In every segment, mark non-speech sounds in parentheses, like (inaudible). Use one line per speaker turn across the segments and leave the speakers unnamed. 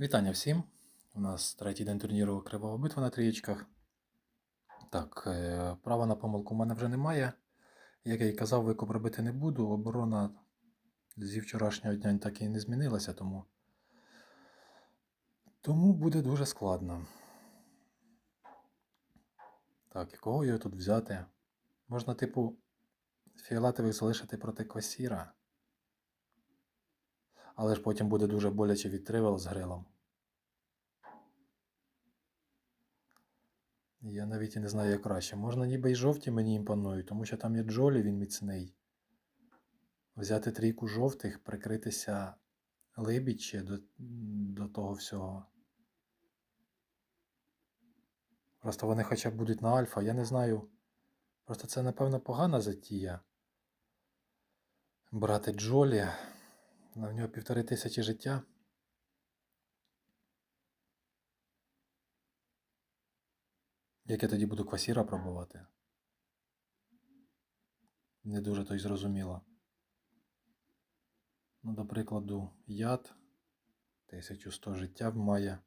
Вітання всім. У нас третій день турніру Кривава битва на трієчках. Так, е, права на помилку в мене вже немає. Як я і казав, викуп робити не буду. Оборона зі вчорашнього дня так і не змінилася, тому. Тому буде дуже складно. Так, і кого його тут взяти? Можна, типу, фіолетових залишити проти квасіра. Але ж потім буде дуже боляче від тривел з грилом. Я навіть і не знаю, як краще. Можна ніби й жовті мені імпонують, тому що там є Джолі, він міцний. Взяти трійку жовтих, прикритися либідче до, до того всього. Просто вони хоча б будуть на альфа, я не знаю. Просто це, напевно, погана затія. Брати Джолі. В нього півтори тисячі життя. Як я тоді буду квасіра пробувати? Не дуже то й зрозуміло. Ну, до прикладу, яд 1100 життя має.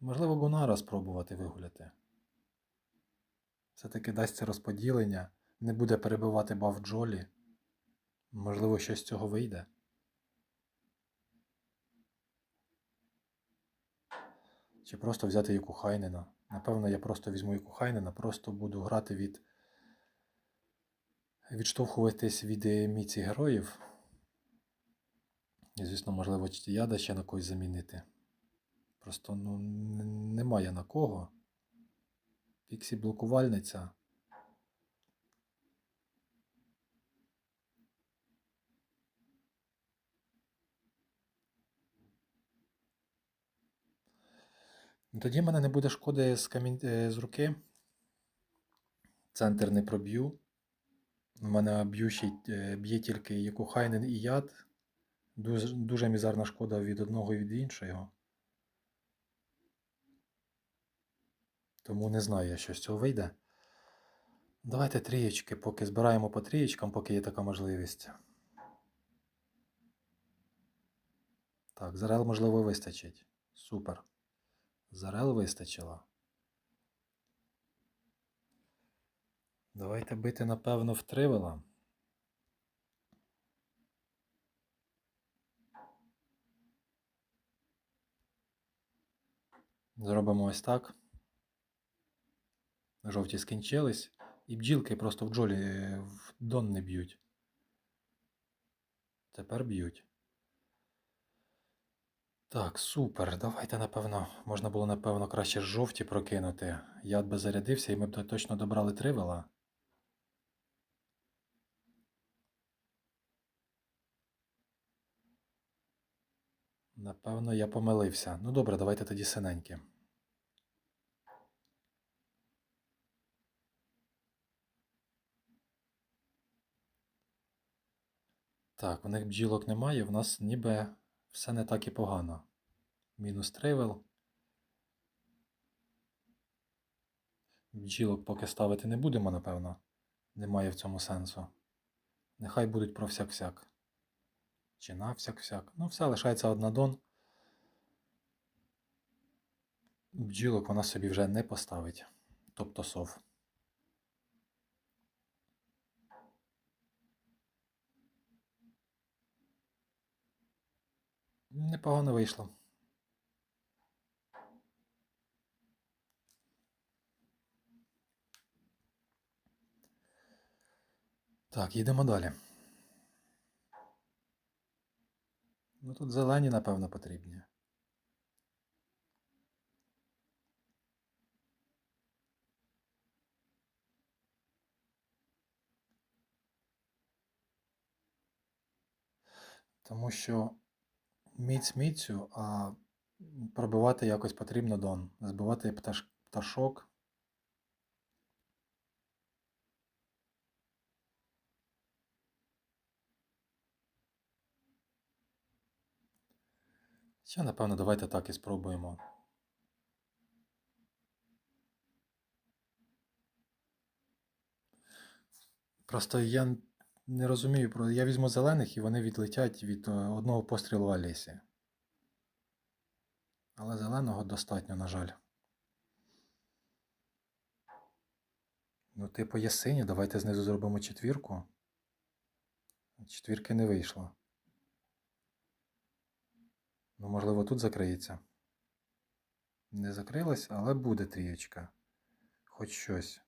Можливо, Гунара спробувати вигуляти. Все-таки дасться розподілення, не буде перебивати баф Джолі. Можливо, щось з цього вийде. Чи просто взяти яку Хайнена. Напевно, я просто візьму яку Хайнена, просто буду грати від. відштовхуватись від міці героїв. І, звісно, можливо, яда ще на когось замінити. Просто ну, немає на кого. Піксі блокувальниця. Тоді в мене не буде шкоди з, камінь... е, з руки. Центр не проб'ю. У мене б'ющий е, б'є тільки Якухайнен і яд. Дуже, дуже мізарна шкода від одного і від іншого. Тому не знаю, що з цього вийде. Давайте трієчки, поки збираємо по трієчкам, поки є така можливість. Так, зарел, можливо, вистачить. Супер. Зарел вистачило. Давайте бити, напевно, в тривела. Зробимо ось так. Жовті скінчились. І бджілки просто в джолі е, в дон не б'ють. Тепер б'ють. Так, супер. Давайте, напевно, можна було, напевно, краще жовті прокинути. Яд би зарядився і ми б точно добрали тривела. Напевно, я помилився. Ну добре, давайте тоді синенькі. Так, у них бджілок немає, в нас ніби все не так і погано. Мінус тривел. Бджілок поки ставити не будемо, напевно. Немає в цьому сенсу. Нехай будуть про всяк-всяк. Чи на всяк-всяк. Ну, все, лишається одна дон. Бджілок вона собі вже не поставить. Тобто сов. Непогано вийшло. Так, їдемо далі. Ну тут зелені, напевно, потрібні. Тому що міць міцю, а пробивати якось потрібно дон. Збивати пташ... пташок. Ще, напевно, давайте так і спробуємо. Просто я не розумію. Я візьму зелених і вони відлетять від е, одного пострілу Алісі. Але зеленого достатньо, на жаль. Ну, типу, є сині, давайте знизу зробимо четвірку. Четвірки не вийшло. Ну, можливо, тут закриється. Не закрилась, але буде трієчка. Хоч щось.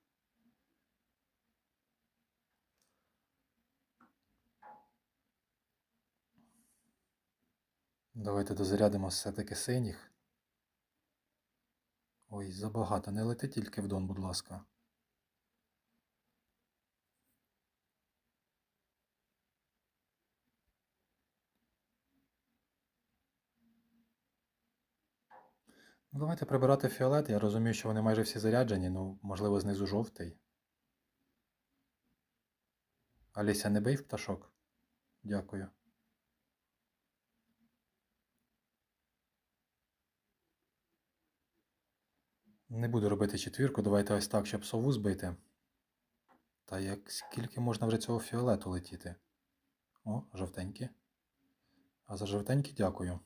Давайте дозарядимо все-таки синіх. Ой, забагато. Не лети тільки в дон, будь ласка. Ну, давайте прибирати фіолет. Я розумію, що вони майже всі заряджені, ну, можливо, знизу жовтий. Аліся, не бий в пташок. Дякую. Не буду робити четвірку, давайте ось так, щоб сову збити. Та як скільки можна вже цього фіолету летіти? О, жовтенькі. А за жовтенькі дякую.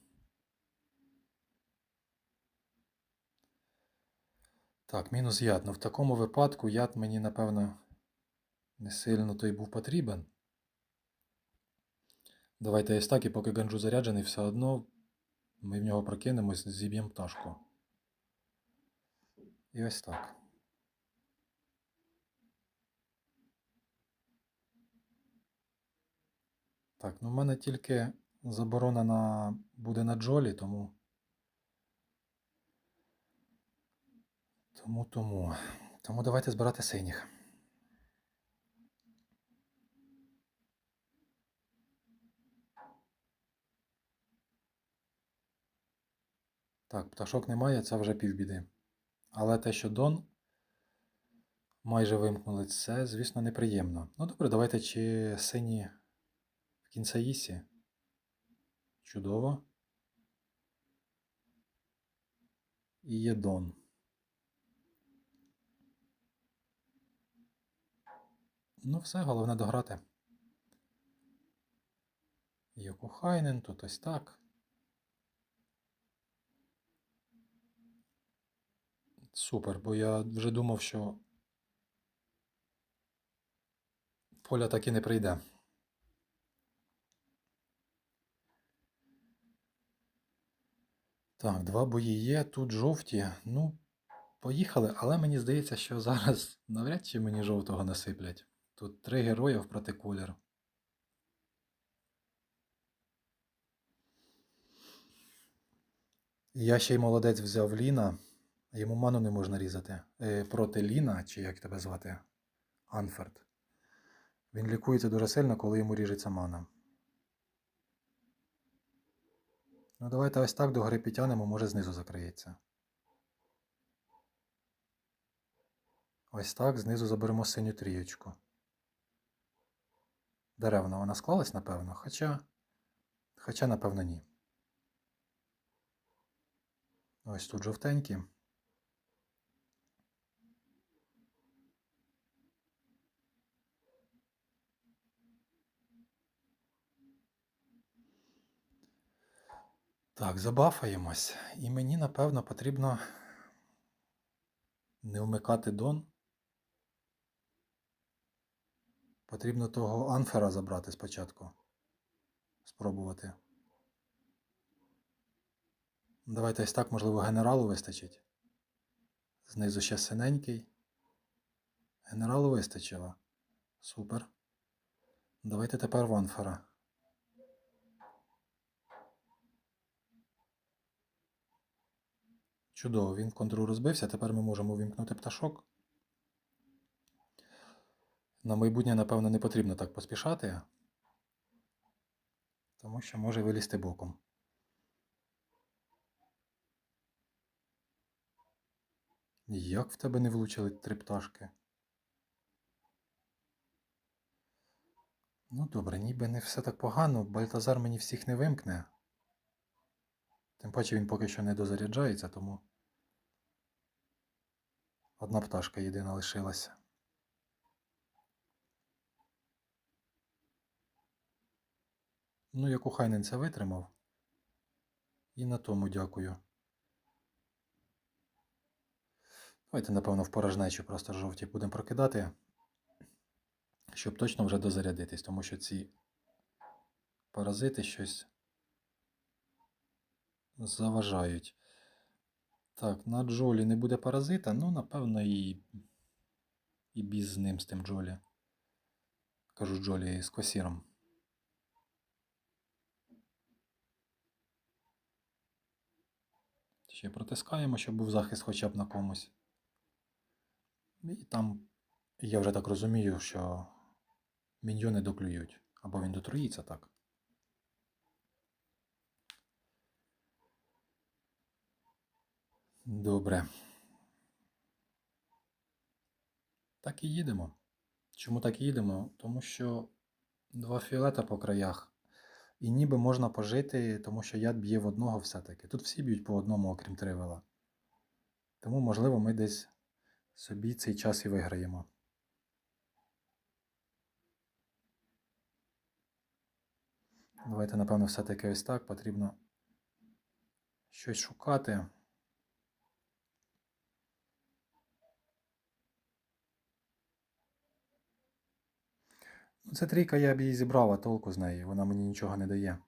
Так, мінус яд. Ну в такому випадку яд мені, напевно, не сильно той був потрібен. Давайте ось так, і поки ганджу заряджений, все одно ми в нього прокинемось, зіб'ємо пташку. І ось так. Так, ну в мене тільки заборона на... буде на джолі, тому. Тому, тому. Тому давайте збирати синіх. Так, пташок немає, це вже півбіди. Але те, що Дон майже вимкнули, це, звісно, неприємно. Ну добре, давайте чи сині в кінцаїсі. Чудово. І є Дон. Ну, все, головне дограти. Йокухайнен, тут ось так. Супер, бо я вже думав, що поля так і не прийде. Так, два бої є, тут жовті. Ну, поїхали, але мені здається, що зараз навряд чи мені жовтого насиплять. Тут три героїв проти кулер. Я ще й молодець взяв Ліна. Йому ману не можна різати. Е, проти Ліна, чи як тебе звати? Анферд. Він лікується дуже сильно, коли йому ріжеться мана. Ну, давайте ось так до гори підтягнемо, може знизу закриється. Ось так, знизу заберемо синю трієчку. Деревна вона склалась, напевно, хоча. Хоча, напевно, ні. Ось тут жовтенькі. Так, забафаємось. І мені, напевно, потрібно не вмикати дон. Потрібно того анфера забрати спочатку. Спробувати. Давайте ось так, можливо, генералу вистачить. Знизу ще синенький. Генералу вистачило. Супер. Давайте тепер в анфера. Чудово, він в контру розбився. Тепер ми можемо увімкнути пташок. На майбутнє, напевно, не потрібно так поспішати, тому що може вилізти боком. Як в тебе не влучили три пташки? Ну добре, ніби не все так погано, Бальтазар мені всіх не вимкне. Тим паче він поки що не дозаряджається, тому одна пташка єдина лишилася. Ну, як Хайнен це витримав. І на тому дякую. Давайте, напевно, в порожнечу просто жовті будемо прокидати, щоб точно вже дозарядитись, тому що ці паразити щось заважають. Так, на Джолі не буде паразита, ну, напевно, і, і біз з ним, з тим Джолі. Кажу Джолі з косіром. Ще протискаємо, щоб був захист хоча б на комусь. І там, я вже так розумію, що міньйони доклюють. Або він дотруїться так. Добре. Так і їдемо. Чому так і їдемо? Тому що два фіолета по краях. І ніби можна пожити, тому що яд б'є в одного все-таки. Тут всі б'ють по одному, окрім тривела. Тому, можливо, ми десь собі цей час і виграємо. Давайте, напевно, все-таки ось так. Потрібно щось шукати. Ну, це трійка я б її зібрав, а толку з неї. Вона мені нічого не дає.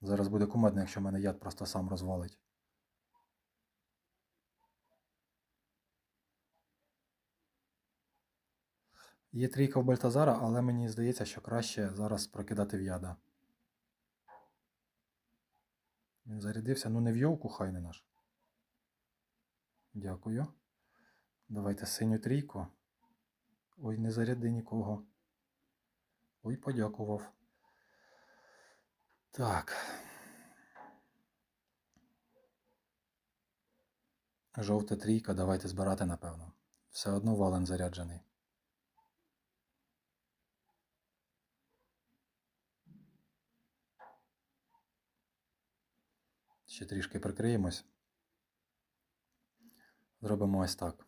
Зараз буде кумедно, якщо мене яд просто сам розвалить. Є трійка в Бальтазара, але мені здається, що краще зараз прокидати в яда. Він зарядився, ну не в йовку хай не наш. Дякую. Давайте синю трійку. Ой, не заряди нікого. Ой, подякував. Так. Жовта трійка, давайте збирати, напевно. Все одно вален заряджений. Ще трішки прикриємось. Зробимо ось так.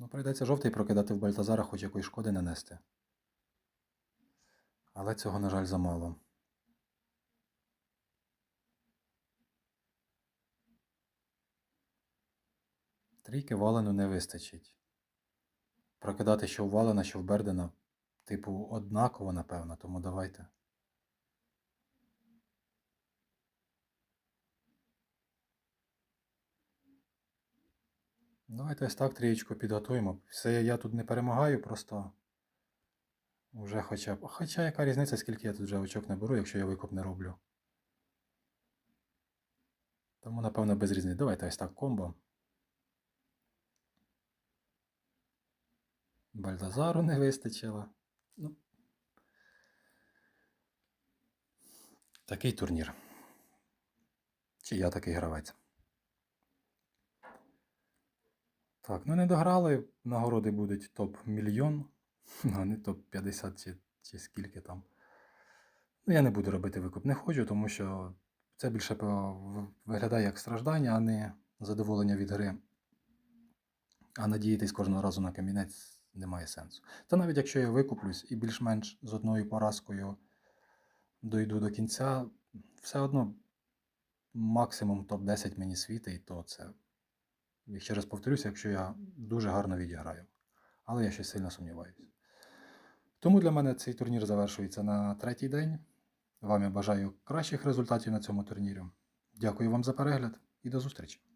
Ну, прийдеться жовтий прокидати в Бальтазара, хоч якоїсь шкоди нанести. Але цього, на жаль, замало. Трійки валену не вистачить. Прокидати що в Валена, що в Бердена, типу, однаково, напевно, тому давайте. Давайте ось так трієчку підготуємо. Все я тут не перемагаю, просто вже хоча б. Хоча яка різниця, скільки я тут вже очок не беру, якщо я викуп не роблю. Тому, напевно, без різниці. Давайте ось так комбо. Бальдазару не вистачило. Ну. Такий турнір. Чи я такий гравець? Так, ну не дограли, нагороди будуть топ мільйон, (laughs) а не топ 50 чи, чи скільки там. Ну, я не буду робити викуп, не хочу, тому що це більше виглядає як страждання, а не задоволення від гри. А надіятись кожного разу на камінець немає сенсу. Та навіть якщо я викуплюсь і більш-менш з одною поразкою дойду до кінця, все одно максимум топ-10 мені світить, і то це. І ще раз повторюся, якщо я дуже гарно відіграю. Але я ще сильно сумніваюся. Тому для мене цей турнір завершується на третій день. Вам я бажаю кращих результатів на цьому турнірі. Дякую вам за перегляд і до зустрічі!